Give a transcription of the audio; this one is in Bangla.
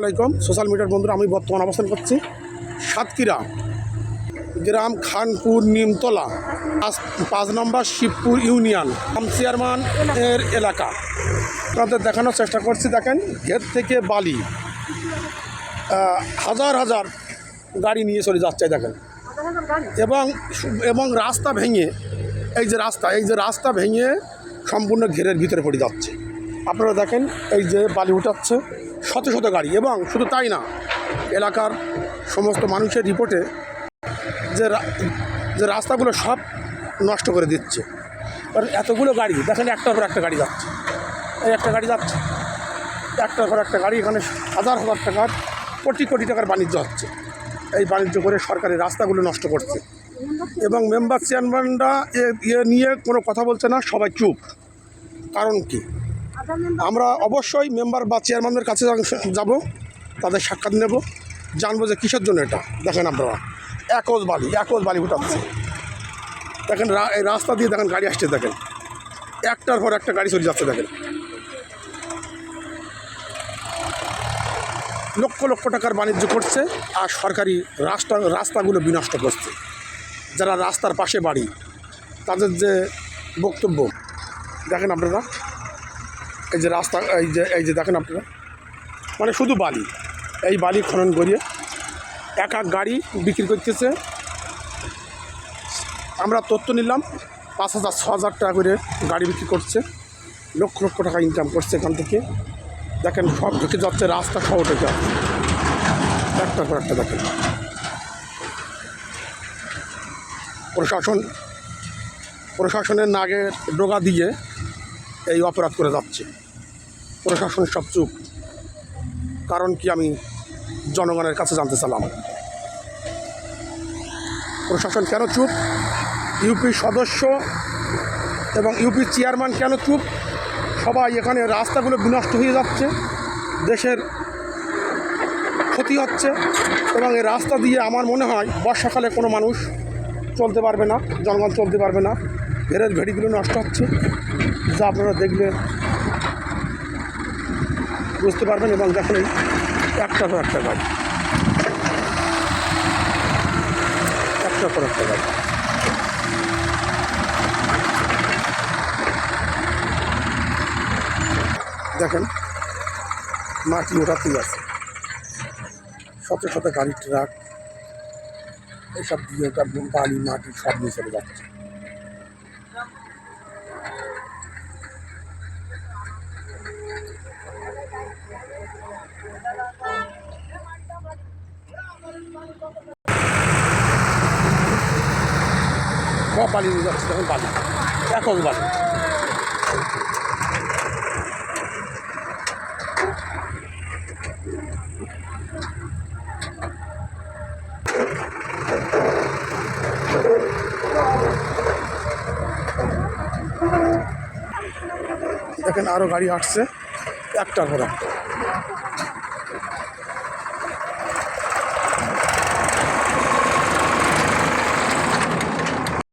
আলাইকুম। সোশ্যাল মিডিয়ার বন্ধুরা, আমি বর্তমান অবস্থান করছি সাতক্ষীরা। গ্রাম খানপুর নিমতলা, পাঁচ নম্বর শিবপুর ইউনিয়ন আম চেয়ারম্যান এর এলাকা। আপনাদের দেখানোর চেষ্টা করছি, দেখেন, ঘের থেকে বালি। হাজার হাজার গাড়ি নিয়ে চলে যাচ্ছে, দেখেন। এবং এবং রাস্তা ভেঙে, এই যে রাস্তা, এই যে রাস্তা ভেঙে সম্পূর্ণ ঘেরের ভিতরে পড়ে যাচ্ছে। আপনারা দেখেন, এই যে বালি উঠাচ্ছে, শত শত গাড়ি। এবং শুধু তাই না, এলাকার সমস্ত মানুষের রিপোর্টে যে যে রাস্তাগুলো সব নষ্ট করে দিচ্ছে। কারণ এতগুলো গাড়ি, দেখেন একটার পর একটা গাড়ি যাচ্ছে। এই একটা গাড়ি যাচ্ছে। একটার পর একটা গাড়ি, এখানে হাজার হাজার টাকার, কোটি কোটি টাকার বাণিজ্য হচ্ছে। এই বাণিজ্য করে সরকারি রাস্তাগুলো নষ্ট করছে। এবং মেম্বার চেয়ারম্যানরা এ- নিয়ে কোনো কথা বলছে না, সবাই চুপ। কারণ কি? আমরা অবশ্যই মেম্বার বা চেয়ারম্যানদের কাছে যাব, তাদের সাক্ষাৎ নেব। জানব যে কিসের জন্য এটা। দেখেন আপনারা, একজ বালি একজ বালি উঠাচ্ছে। দেখেন রাস্তা দিয়ে দেখেন গাড়ি আসছে, দেখেন। একটার পর একটা গাড়ি চলে যাচ্ছে, দেখেন। লক্ষ লক্ষ টাকার বাণিজ্য করছে আর সরকারি রাস্তা রাস্তাগুলো বিনষ্ট করছে। যারা রাস্তার পাশে বাড়ি, তাদের যে বক্তব্য, দেখেন আপনারা। এই যে রাস্তা, এই যে এই যে দেখেন আপনারা। মানে শুধু বালি। এই বালি খনন করিয়ে এক এক গাড়ি বিক্রি করতেছে। আমরা তথ্য নিলাম, পাঁচ হাজার, ছ হাজার টাকা করে গাড়ি বিক্রি করছে। লক্ষ লক্ষ টাকা ইনকাম করছে এখান থেকে। দেখেন, সব ঢুকে যাচ্ছে রাস্তা সহ ঢুকে যাচ্ছে। একটার পর একটা দেখেন। প্রশাসন, প্রশাসনের নাগে ডোগা দিয়ে এই অপরাধ করে যাচ্ছে। প্রশাসন সব চুপ। কারণ কি আমি জনগণের কাছে জানতে চালাম প্রশাসন কেন চুপ? ইউপি সদস্য এবং ইউপি চেয়ারম্যান কেন চুপ? সবাই এখানে রাস্তাগুলো বিনষ্ট হয়ে যাচ্ছে। দেশের ক্ষতি হচ্ছে এবং এই রাস্তা দিয়ে আমার মনে হয় বর্ষাকালে কোনো মানুষ চলতে পারবে না, জনগণ চলতে পারবে না। ঘেরের ভেড়িগুলো নষ্ট হচ্ছে। যা আপনারা দেখলে বুঝতে পারবেন এবং দেখেন একটা পর একটা গাড়ি। একটা পর একটা গাড়ি। দেখেন, মাটি ওঠাতেই আছে। শত শত গাড়ি ট্রাক, এসব দিয়ে বালি, মাটি সব নিয়ে চলে যাচ্ছে। সব বালি নিয়ে যাচ্ছে দেখুন বালি একক বালি দেখেন আরও গাড়ি আসছে একটা ঘোড়া।